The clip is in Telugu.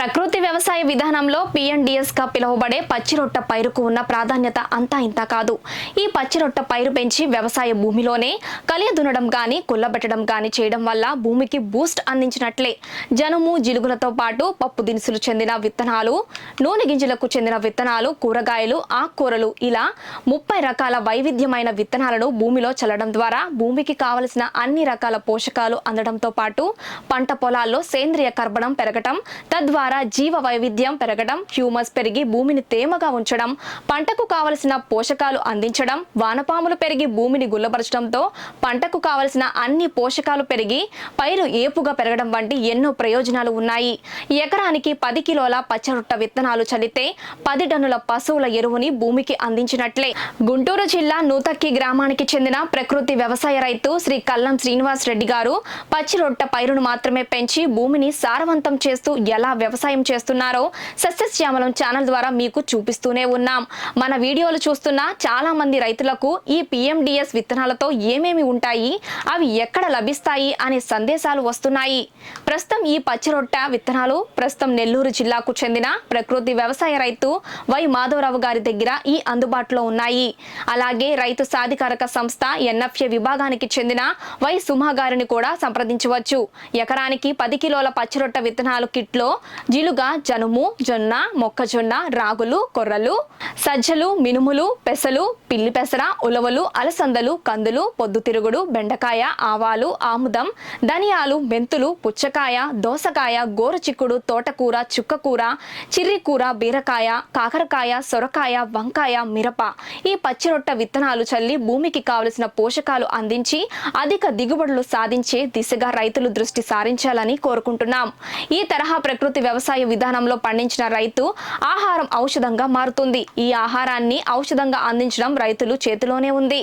ప్రకృతి వ్యవసాయ విధానంలో పిఎన్డిఎస్గా పిలువబడే పచ్చిరొట్ట పైరుకు ఉన్న ప్రాధాన్యత అంతా ఇంత కాదు. ఈ పచ్చిరొట్ట పైరు పెంచి వ్యవసాయ భూమిలోనే కలియ దున్నడం గాని కుల్లబెట్టడం గాని చేయడం వల్ల భూమికి బూస్ట్ అందించినట్లే. జనుము జిలుగులతో పాటు పప్పు దినుసులు చెందిన విత్తనాలు నూనె గింజలకు చెందిన విత్తనాలు కూరగాయలు ఆకుకూరలు ఇలా ముప్పై రకాల వైవిధ్యమైన విత్తనాలను భూమిలో చల్లడం ద్వారా భూమికి కావలసిన అన్ని రకాల పోషకాలు అందడంతో పాటు పంట పొలాల్లో సేంద్రియ కర్బనం పెరగటం తద్వారా జీవ వైవిధ్యం పెరగడం హ్యూమస్ పెరిగి భూమిని తేమగా ఉంచడం పంటకు కావలసిన పోషకాలు అందించడం వానపాములు పెరిగి భూమిని గుల్లపరచడంతో పంటకు కావలసిన అన్ని పోషకాలు పెరిగి పైరు ఏపుగా పెరగడం వంటి ఎన్నో ప్రయోజనాలు ఉన్నాయి. ఎకరానికి పది కిలోల పచ్చరొట్ట విత్తనాలు చల్లితే పది టన్నుల పశువుల ఎరువుని భూమికి అందించినట్లే. గుంటూరు జిల్లా నూతక్కి గ్రామానికి చెందిన ప్రకృతి వ్యవసాయ రైతు శ్రీ కల్లం శ్రీనివాస్ రెడ్డి గారు పచ్చిరొట్ట పైరును మాత్రమే పెంచి భూమిని సారవంతం చేస్తూ ఎలా వ్యవసాయం చేస్తున్నారో సస్యశ్యామలం ఛానల్ ద్వారా మీకు చూపిస్తూనే ఉన్నాం. మన వీడియోలు చూస్తున్న చాలా మంది రైతులకు ఈ పిఎండిఎస్ విత్తనాలతో ఏమేమి ఉంటాయి అవి ఎక్కడ లభిస్తాయి అనే సందేశాలు వస్తున్నాయి. ప్రస్తుతం ఈ పచ్చిరొట్ట విత్తనాలు ప్రస్తుతం నెల్లూరు జిల్లాకు చెందిన ప్రకృతి వ్యవసాయ రైతు వై మాధవరావు గారి దగ్గర ఈ అందుబాటులో ఉన్నాయి. అలాగే రైతు సాధికారక సంస్థ ఎన్ఎఫ్ఏ విభాగానికి చెందిన వై సుమా గారిని కూడా సంప్రదించవచ్చు. ఎకరానికి పది కిలోల పచ్చిరొట్ట విత్తనాలు కిట్లో జిలుగ జనుము జొన్న మొక్కజొన్న రాగులు కొర్రలు సజ్జలు మినుములు పెసలు పిల్లి పెసర ఉలవలు అలసందలు కందులు పొద్దుతిరుగుడు బెండకాయ ఆవాలు ఆముదం ధనియాలు మెంతులు పుచ్చకాయ దోసకాయ గోరుచిక్కుడు తోటకూర చుక్కకూర చిర్రికూర బీరకాయ కాకరకాయ సొరకాయ వంకాయ మిరప. ఈ పచ్చిరొట్ట విత్తనాలు చల్లి భూమికి కావలసిన పోషకాలు అందించి అధిక దిగుబడులు సాధించే దిశగా రైతులు దృష్టి సారించాలని కోరుకుంటున్నాం. ఈ తరహా ప్రకృతి వ్యవసాయ విధానంలో పండించిన రైతు ఆహారం ఔషధంగా మారుతుంది. ఈ ఆహారాన్ని ఔషధంగా అందించడం రైతులు చేతిలోనే ఉంది.